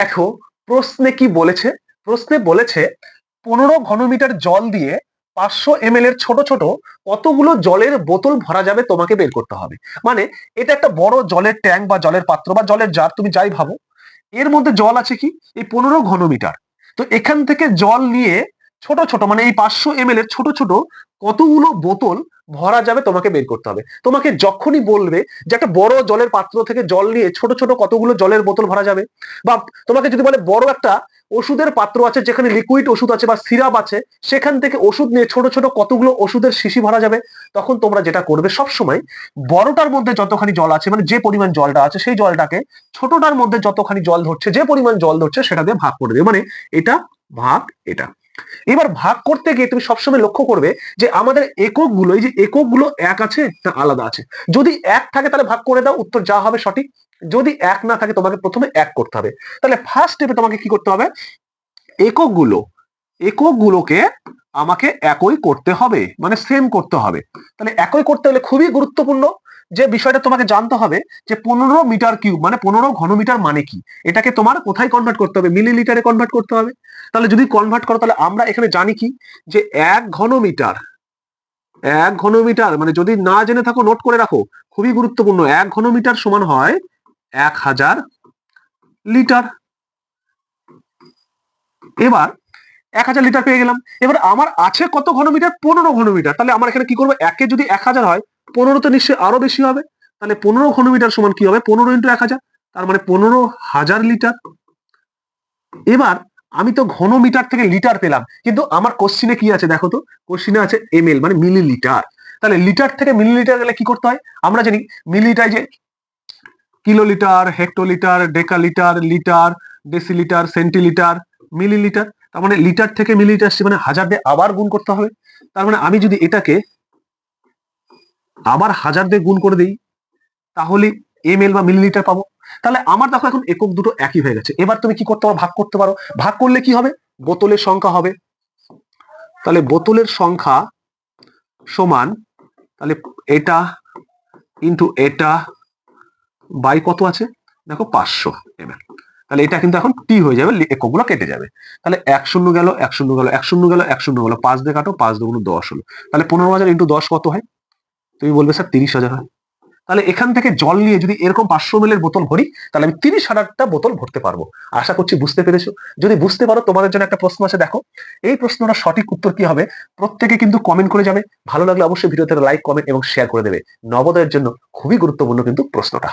দেখো, প্রশ্নে কি বলেছে? প্রশ্নে বলেছে, পনেরো ঘনমিটার জল দিয়ে পাঁচশো এম এর ছোট ছোট কতগুলো জলের বোতল ভরা যাবে তোমাকে বের করতে হবে। মানে এটা একটা বড় জলের ট্যাঙ্ক বা জলের পাত্র বা জলের জার তুমি যাই ভাবো। এর মধ্যে জল আছে কি? এই পনেরো ঘনমিটার। তো এখান থেকে জল নিয়ে ছোট ছোট মানে এই পাঁচশো এম এর ছোট ছোট কতগুলো বোতল ভরা যাবে তোমাকে বের করতে হবে। তোমাকে যখনই বলবে যে একটা বড় জলের পাত্র থেকে জল নিয়ে ছোট ছোট কতগুলো জলের বোতল ভরা যাবে, বা তোমাকে যদি বলে বড় একটা ওষুধের পাত্র আছে যেখানে লিকুইড ওষুধ আছে বা সিরাপ আছে, সেখান থেকে ওষুধ নিয়ে ছোট ছোট কতগুলো ওষুধের শিশি ভরা যাবে, তখন তোমরা যেটা করবে সব সময় বড়টার মধ্যে যতখানি জল আছে মানে যে পরিমাণ জলটা আছে সেই জলটাকে ছোটটার মধ্যে যতখানি জল ধরছে, যে পরিমাণ জল ধরছে সেটা দিয়ে ভাগ করে দেবে। মানে এটা, ভাগ এটা। এবার ভাগ করতে গিয়ে তুমি সবসময় লক্ষ্য করবে যে আমাদের এককগুলো এই যে এককগুলো এক আছে না আলাদা আছে? যদি এক থাকে তাহলে ভাগ করে দাও, উত্তর যা হবে সঠিক। যদি এক না থাকে তোমাকে প্রথমে এক করতে হবে। তাহলে ফার্স্ট স্টেপে তোমাকে কি করতে হবে? এককগুলো একক গুলোকে আমাকে একই করতে হবে মানে সেম করতে হবে। তাহলে একই করতে হলে খুবই গুরুত্বপূর্ণ। যে বিষয়টা তোমাকে জানতে হবে যে পনেরো মিটার কিউব মানে পনেরো ঘনমিটার মানে কি? এটাকে তোমার কোথায় কনভার্ট করতে হবে? মিলিলিটারে কনভার্ট করতে হবে। তাহলে যদি কনভার্ট করো তাহলে আমরা এখানে জানি কি? যে এক ঘনমিটার এক ঘনমিটার মানে যদি না জেনে থাকো নোট করে রাখো, খুবই গুরুত্বপূর্ণ। এক ঘনমিটার সমান হয় এক হাজার লিটার। এবার এক হাজার লিটার পেয়ে গেলাম। এবার আমার আছে কত ঘনমিটার? পনেরো ঘনমিটার। তাহলে আমার এখানে কি করব? একে যদি এক হাজার হয় পনেরো তো নিশ্চয়ই আরও বেশি হবে। তাহলে পনেরো ঘনমিটার সমান কি হবে? পনেরো ইন্টু এক হাজার। তার মানে পনেরো হাজার লিটার। এবার আমি তো ঘনমিটার থেকে লিটার পেলাম। কিন্তু আমার কোশ্চিনে কি আছে দেখো তো? কোশ্চিনে আছে এম এল মানে মিলিলিটার তাহলে লিটার থেকে মিলিলিটার গেলে কি করতে হয়? আমরা জানি মিলিলিটার যে kilolitre, hectolitre, decalitre, litre, decilitre, centilitre millilitre তার মানে লিটার থেকে মিলিলিটার মানে হাজার দিয়ে আবার গুণ করতে হবে। তার মানে আমি যদি এটাকে আবার হাজার দিয়ে গুণ করে দিই, তাহলে এম বা মিলিলিটার পাবো। তাহলে আমার দেখো এখন একক দুটো একই হয়ে গেছে। এবার তুমি কি করতে পারো? ভাগ করতে পারো। ভাগ করলে কি হবে? বোতলের সংখ্যা হবে। তাহলে বোতলের সংখ্যা সমান, তাহলে এটা ইন্টু এটা বাই কত আছে? দেখো পাঁচশো এম তাহলে এটা কিন্তু এখন টি হয়ে যাবে এককগুলো কেটে যাবে। তাহলে এক শূন্য গেল, এক শূন্য গেল, এক শূন্য গেল, এক শূন্য গেল। পাঁচ দিয়ে কাটো, পাঁচ দুগুণ দশ হলো। তাহলে পনেরো হাজার ইন্টু দশ কত হয়? তুমি বলবে, স্যার, তিরিশ হাজার হয়। তাহলে এখান থেকে জল নিয়ে যদি এরকম পাঁচশো মিলের বোতল ভরি, তাহলে আমি তিরিশ হাজারটা বোতল ভরতে পারব। আশা করছি বুঝতে পেরেছ। যদি বুঝতে পারো, তোমাদের জন্য একটা প্রশ্ন আছে, দেখো। এই প্রশ্নটা সঠিক উত্তর কি হবে? প্রত্যেকে কিন্তু কমেন্ট করে যাবে। ভালো লাগলে অবশ্যই ভিডিওতে লাইক কমেন্ট এবং শেয়ার করে দেবে। নবোদয়ের জন্য খুবই গুরুত্বপূর্ণ কিন্তু প্রশ্নটা।